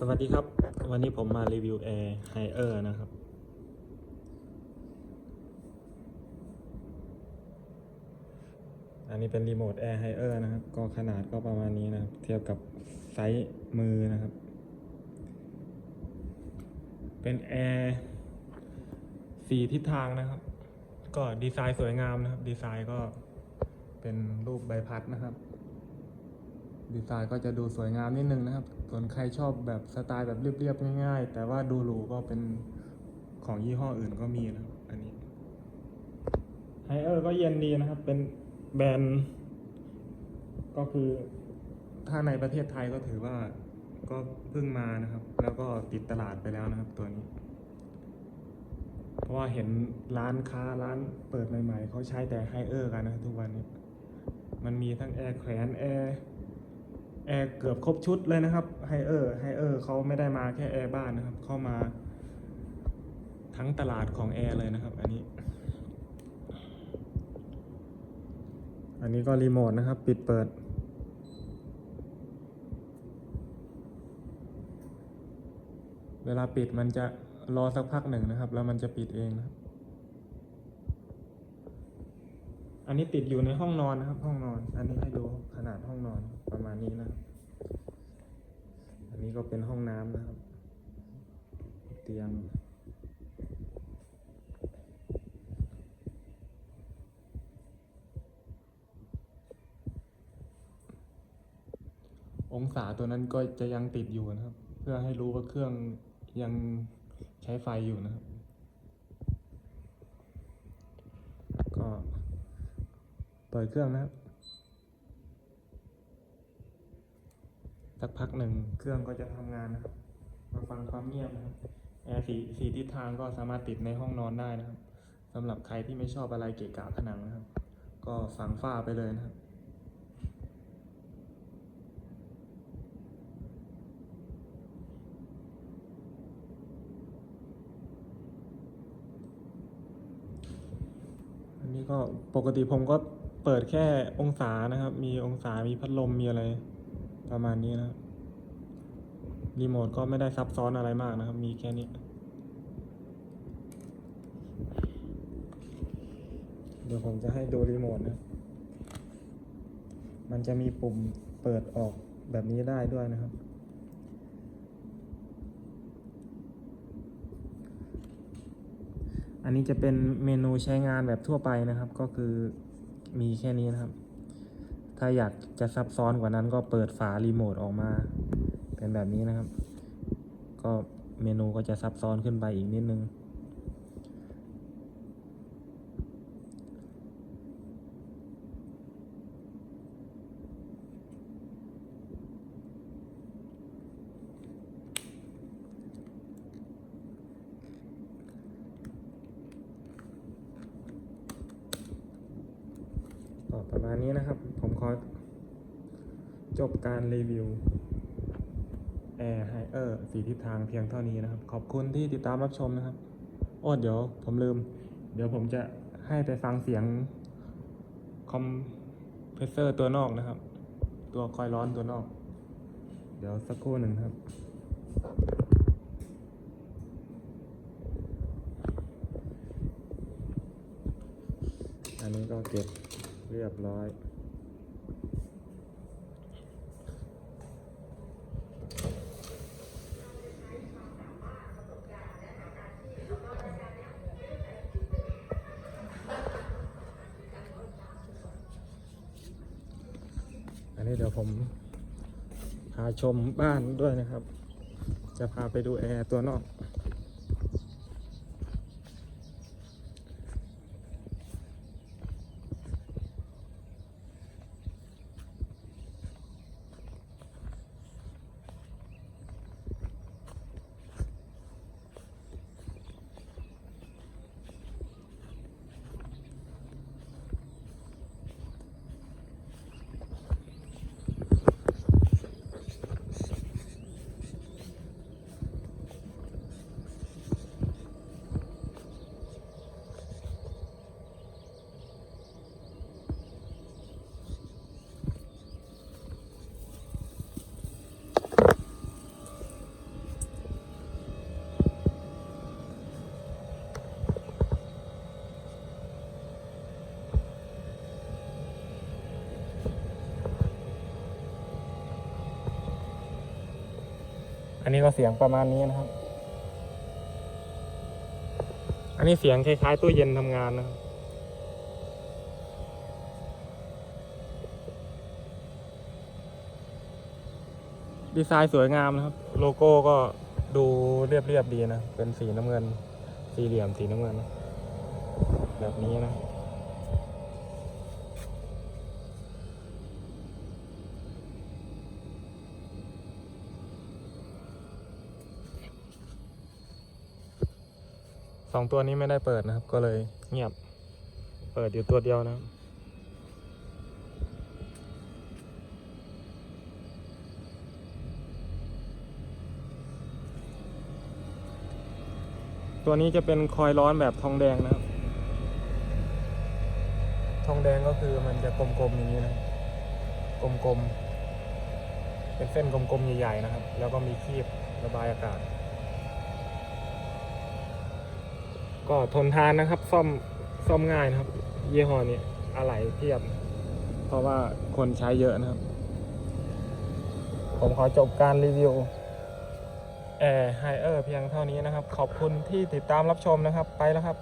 สวัสดีครับ วันนี้ผมมารีวิวแอร์ไฮเออร์นะครับ อันนี้เป็นรีโมทแอร์ไฮเออร์นะครับ ก็ขนาดก็ประมาณนี้นะครับ เทียบกับไซส์มือนะครับ เป็นแอร์สี่ทิศทางนะครับ ก็ดีไซน์สวยงามนะครับ ดีไซน์ก็เป็นรูปใบพัดนะครับ ดีไซน์ก็จะดูสวยงามนิดนึงนะครับ ส่วนใครชอบแบบสไตล์แบบเรียบๆง่าย ๆ แต่ว่าดูหรูก็เป็นของยี่ห้ออื่นก็มีนะครับ อันนี้ไฮเออร์ก็เย็นดีนะครับ เป็นแบรนด์ก็คือถ้าในประเทศไทยก็ถือว่าก็เพิ่งมานะครับ แล้วก็ติดตลาดไปแล้วนะครับตัวนี้ เพราะว่าเห็นร้านค้าร้านเปิดใหม่ๆเขาใช้แต่ไฮเออร์กันนะครับทุกวันนี้ มันมีทั้งแอร์แขวนแอร์ แอร์เกือบครบชุดเลยนะครับไฮเออร์ไฮเออร์เขาไม่ได้มาแค่แอร์บ้านนะครับ เข้ามา ทั้งตลาดของแอร์เลยนะครับ อันนี้ อันนี้ก็รีโมทนะครับ ปิดเปิด เวลาปิดมันจะรอสักพักหนึ่งนะครับ แล้วมันจะปิดเองนะครับ อันนี้ติดอยู่ในห้องนอนนะครับ ห้องนอน อันนี้ให้ดูขนาดห้องนอน นี้นะครับ อันนี้ก็เป็นห้องน้ำนะครับ เตียง องศาตัวนั้นก็จะยังติดอยู่นะครับ เพื่อให้รู้ว่าเครื่องยังใช้ไฟอยู่นะครับ ก็เปิดเครื่องนะครับ สักพักหนึ่งเครื่องก็จะทำงานนะครับ มาฟังความเงียบนะครับแอร์สีสีทิศทางก็สามารถติดในห้องนอนได้นะครับสำหรับใครที่ไม่ชอบอะไรเกะกะผนังนะครับ ก็ฝังฝ้าไปเลยนะครับนนี้ก็ปกติผมก็เปิดแค่องศานะครับ มีองศา มีพัดลม มีอะไร ประมาณนี้นะครับรีโมทก็ไม่ได้ซับซ้อนอะไรมากนะครับ มีแค่นี้ เดี๋ยวผมจะให้ดูรีโมทนะ มันจะมีปุ่มเปิดออกแบบนี้ได้ด้วยนะครับ อันนี้จะเป็นเมนูใช้งานแบบทั่วไปนะครับ ก็คือมีแค่นี้นะครับ ถ้าอยากจะซับซ้อนกว่านั้นก็เปิดฝารีโมทออกมา เป็นแบบนี้นะครับ ก็เมนูก็จะซับซ้อนขึ้นไปอีกนิดนึง ก็ประมาณนี้นะครับ ผมขอจบการรีวิว Air h i เออร์สีทิศทางเพียงเท่านี้นะครับ ขอบคุณที่ติดตามรับชมนะครับโอ้เดี๋ยวผมลืม เดี๋ยวผมจะให้ไปฟังเสียงคอมเพรสเซอร์ตัวนอกนะครับ ตัวคอยร้อนตัวนอก เดี๋ยวสักครู่หนึ่งครับอันนี้ก็เก็บ เรียบร้อยอันนี้เดี๋ยวผมพาชมบ้านด้วยนะครับ จะพาไปดูแอร์ตัวนอก อันนี้ก็เสียงประมาณนี้นะครับ อันนี้เสียงคล้ายๆตู้เย็นทำงานนะครับดีไซน์สวยงามนะครับ โลโก้ก็ดูเรียบๆดีนะ เป็นสีน้ำเงิน สี่เหลี่ยมสีน้ำเงินนะแบบนี้นะ ส องตัวนี้ไม่ได้เปิดนะครับ ก็เลยเงียบ เปิดอยู่ตัวเดียวนะครับตัวนี้จะเป็นคอยล์ร้อนแบบทองแดงนะครับ ทองแดงก็คือมันจะกลมๆอย่างนี้นะ กลมๆ เป็นเส้นกลมๆ ใหญ่ๆ นะครับ แล้วก็มีคีบระบายอากาศ ก็ทนทานนะครับ ซ่อมซ่อมง่ายนะครับ ยี่ห้อนี้อะไหล่เทียบ เพราะว่าคนใช้เยอะนะครับ ผมขอจบการรีวิวแอร์ไฮเออร์เพียงเท่านี้นะครับ ขอบคุณที่ติดตามรับชมนะครับไปแล้วครับ